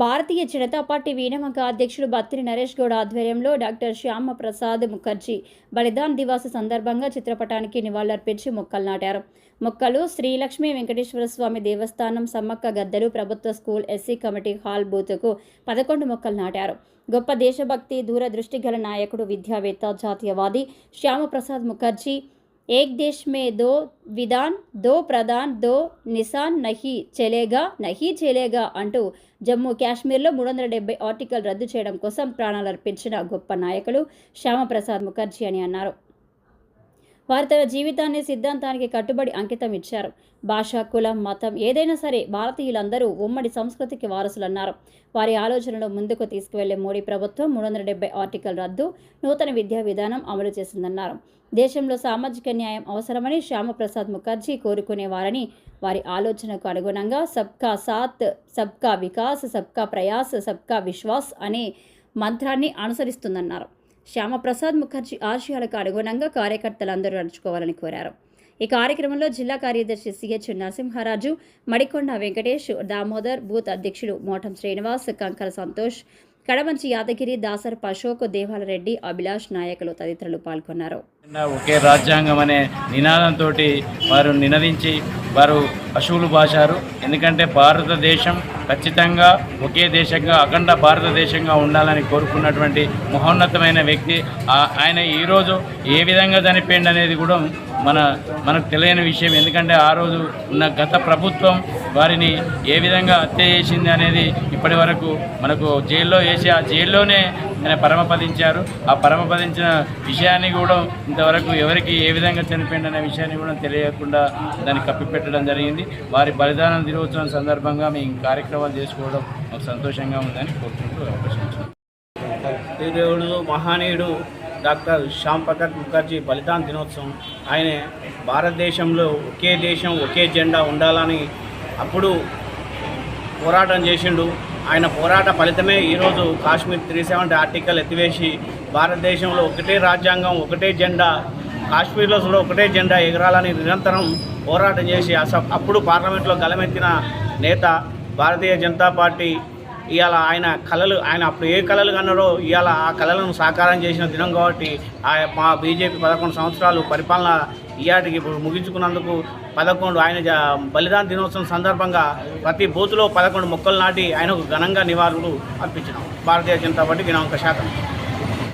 Bharatiya Janata party వీనమక అధ్యక్షుడు బత్తిరి నరేష్ గౌడ్ ఆధ్వర్యంలో doctor Shyama Prasad Mukherjee Balidan Diwas సందర్భంగా చిత్రపటానికి నివాళులర్పించి మొక్కలు నాటారు. మొక్కలు శ్రీలక్ష్మీ వెంకటేశ్వర స్వామి దేవస్థానం సమ్మక్క గద్దెలు ప్రభుత్వ స్కూల్ ఎస్సీ కమిటీ హాల్ బూత్కు పదకొండు మొక్కలు నాటారు. గొప్ప దేశభక్తి దూరదృష్టి గల నాయకుడు విద్యావేత్త జాతీయవాది శ్యామప్రసాద్ ముఖర్జీ ఏక్ దేశ్ మే దో విధాన్ దో ప్రధాన్ దో నిసాన్ నహీ చెలేగా నహీ చెలేగా అంటూ జమ్మూ కాశ్మీర్లో మూడు వందల డెబ్బై ఆర్టికల్ రద్దు చేయడం కోసం ప్రాణాలర్పించిన గొప్ప నాయకులు శ్యామప్రసాద్ ముఖర్జీ అని అన్నారు. వారు తన జీవితాన్ని సిద్ధాంతానికి కట్టుబడి అంకితం ఇచ్చారు భాష కులం మతం ఏదైనా సరే భారతీయులందరూ ఉమ్మడి సంస్కృతికి వారసులన్నారు. వారి ఆలోచనలు ముందుకు తీసుకువెళ్ళే మోడీ ప్రభుత్వం మూడు వందల డెబ్బై ఆర్టికల్ రద్దు నూతన విద్యా విధానం అమలు చేసిందన్నారు. దేశంలో సామాజిక న్యాయం అవసరమని శ్యామప్రసాద్ ముఖర్జీ కోరుకునేవారని వారి ఆలోచనకు అనుగుణంగా సబ్కా సాత్ సబ్కా వికాస్ సబ్కా ప్రయాస్ సబ్కా విశ్వాస్ అనే మంత్రాన్ని అనుసరిస్తుందన్నారు. శ్యామప్రసాద్ ముఖర్జీ ఆశయాలకు అనుగుణంగా కార్యకర్తలందరూ నడుచుకోవాలని కోరారు. ఈ కార్యక్రమంలో జిల్లా కార్యదర్శి సిహెచ్ నరసింహారాజు మడికొండ వెంకటేష్ దామోదర్ బూత్ అధ్యక్షుడు మోటం శ్రీనివాస్ కంకర సంతోష్ కడమంచి యాదగిరి దాసర్ అశోక్ దేవాలరెడ్డి అభిలాష్ నాయకులు తదితరులు పాల్గొన్నారు. ఒకే రాజ్యాంగం అనే నినాదంతో వారు నినదించి వారు పశువులు బాశారు. ఎందుకంటే భారతదేశం ఖచ్చితంగా ఒకే దేశంగా అఖండ భారతదేశంగా ఉండాలని కోరుకున్నటువంటి మహోన్నతమైన వ్యక్తి. ఆయన ఈరోజు ఏ విధంగా చనిపోయింది అనేది కూడా మన మనకు తెలియని విషయం. ఎందుకంటే ఆ రోజు ఉన్న గత ప్రభుత్వం వారిని ఏ విధంగా హత్య చేసింది అనేది ఇప్పటి వరకు మనకు జైల్లో వేసి ఆ జైల్లోనే ఆయన పరమపదించారు. ఆ పరమపదించిన విషయాన్ని కూడా ఇంతవరకు ఎవరికి ఏ విధంగా చనిపోయింది అనే విషయాన్ని కూడా తెలియకుండా దాన్ని కప్పిపెట్టడం జరిగింది. వారి బలిదానం దినోత్సవం సందర్భంగా మేము కార్యక్రమాలు చేసుకోవడం మాకు సంతోషంగా ఉందని కోరుకుంటూ అవకాశం మహానీయుడు డాక్టర్ శ్యామ్ ప్రసాద్ ముఖర్జీ బలిదాన్ దినోత్సవం. ఆయన భారతదేశంలో ఒకే దేశం ఒకే జెండా ఉండాలని అప్పుడు పోరాటం చేసిండు. ఆయన పోరాట ఫలితమే ఈరోజు కాశ్మీర్ త్రీ సెవెంటీ ఆర్టికల్ ఎత్తివేసి భారతదేశంలో ఒకటే రాజ్యాంగం ఒకటే జెండా కాశ్మీర్లో కూడా ఒకటే జెండా ఎగరాలని నిరంతరం పోరాటం చేసి అప్పుడు పార్లమెంట్లో గలమెత్తిన నేత భారతీయ జనతా పార్టీ ఇవాళ ఆయన కళలు ఆయన అప్పుడు ఏ కళలు కన్నారో ఇవాళ ఆ కళలను సాకారం చేసిన దినం కాబట్టి మా బీజేపీ పదకొండు సంవత్సరాలు పరిపాలన ఇయాటికి ఇప్పుడు ముగించుకున్నందుకు పదకొండు ఆయన జ- బలిదాన దినోత్సవం సందర్భంగా ప్రతి బూత్లో పదకొండు మొక్కలు నాటి ఆయనకు ఘనంగా నివాళులు అర్పించినాం. భారతీయ జనతా పార్టీ దినాంక శాతం.